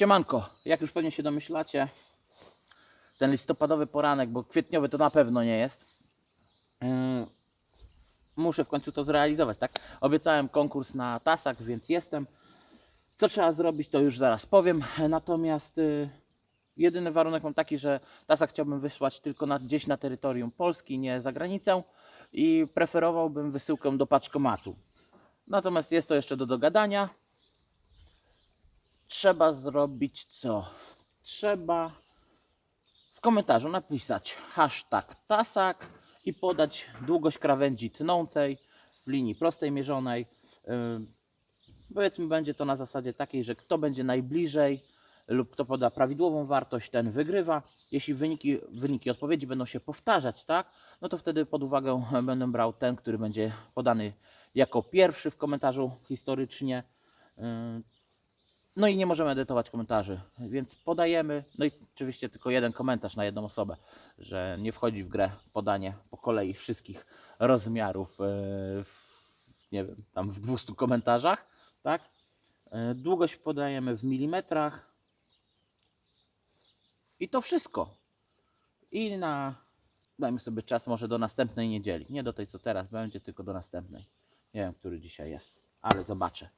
Siemanko, jak już pewnie się domyślacie, ten listopadowy poranek, bo kwietniowy to na pewno nie jest. Yy, Muszę w końcu to zrealizować, tak? Obiecałem konkurs na tasak, więc jestem. Co trzeba zrobić, to już zaraz powiem. Natomiast yy, jedyny warunek mam taki, że tasak chciałbym wysłać tylko na, gdzieś na terytorium Polski, nie za granicę i preferowałbym wysyłkę do paczkomatu. Natomiast jest to jeszcze do dogadania trzeba zrobić co? Trzeba w komentarzu napisać hashtag tasak i podać długość krawędzi tnącej w linii prostej mierzonej. Powiedzmy, będzie to na zasadzie takiej, że kto będzie najbliżej lub kto poda prawidłową wartość, ten wygrywa. Jeśli wyniki, wyniki odpowiedzi będą się powtarzać, tak, no to wtedy pod uwagę będę brał ten, który będzie podany jako pierwszy w komentarzu historycznie. No i nie możemy edytować komentarzy, więc podajemy, no i oczywiście tylko jeden komentarz na jedną osobę, że nie wchodzi w grę podanie po kolei wszystkich rozmiarów, e, w, nie wiem, tam w 200 komentarzach, tak? E, Długość podajemy w milimetrach i to wszystko. I na, dajmy sobie czas może do następnej niedzieli, nie do tej co teraz będzie, tylko do następnej. Nie wiem, który dzisiaj jest, ale zobaczę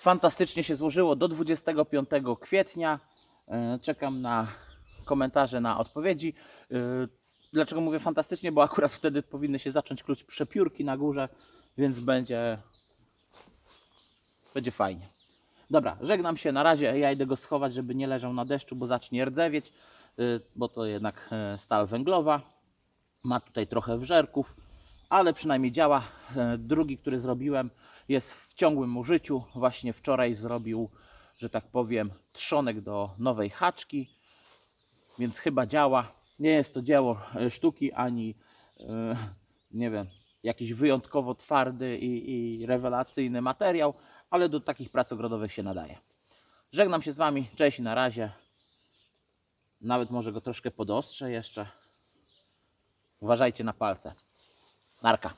fantastycznie się złożyło do 25 kwietnia. E, Czekam na komentarze, na odpowiedzi. E, Dlaczego mówię fantastycznie? Bo akurat wtedy powinny się zacząć kluć przepiórki na górze, więc będzie będzie fajnie. Dobra, żegnam się na razie. Ja idę go schować, żeby nie leżał na deszczu, bo zacznie rdzewieć, e, bo to jednak stal węglowa. Ma tutaj trochę wżerków, ale przynajmniej działa. E, Drugi, który zrobiłem, jest w ciągłym użyciu. Właśnie wczoraj zrobił, że tak powiem, trzonek do nowej haczki, więc chyba działa. Nie jest to dzieło e, sztuki ani e, nie wiem, jakiś wyjątkowo twardy i, i rewelacyjny materiał, ale do takich prac ogrodowych się nadaje. Żegnam się z Wami, cześć na razie. Nawet może go troszkę podostrzę jeszcze. Uważajcie na palce. marca.